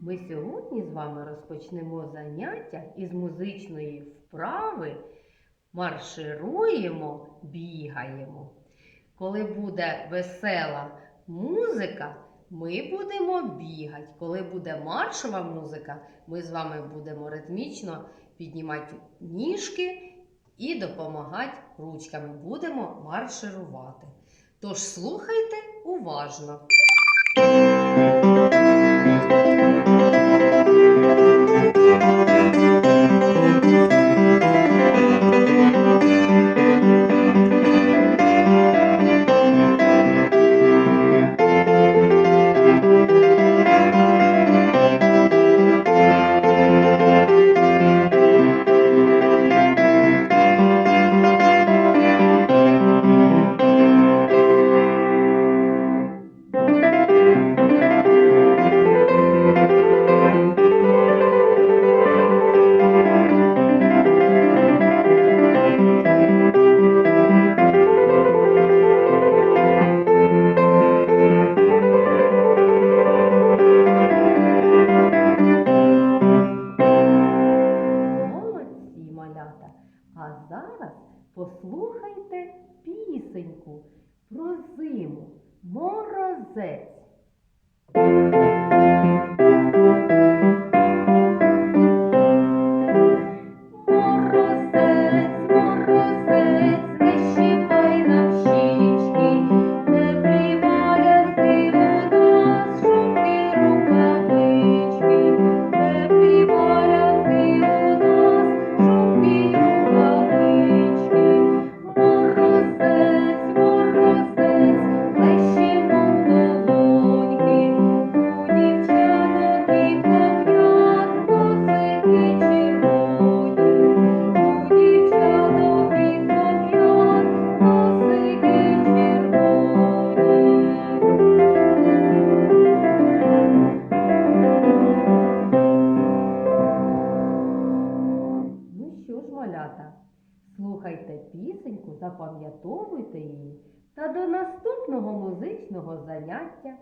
Ми сьогодні з вами розпочнемо заняття із музичної вправи маршируємо, бігаємо. Коли буде весела музика, ми будемо бігати. Коли буде маршова музика, ми з вами будемо ритмічно піднімати ніжки і допомагати ручками. Будемо марширувати. Тож слухайте уважно. Малята. А зараз послухайте пісеньку про зиму. Морозець. Малята, слухайте пісеньку, запам'ятовуйте її та до наступного музичного заняття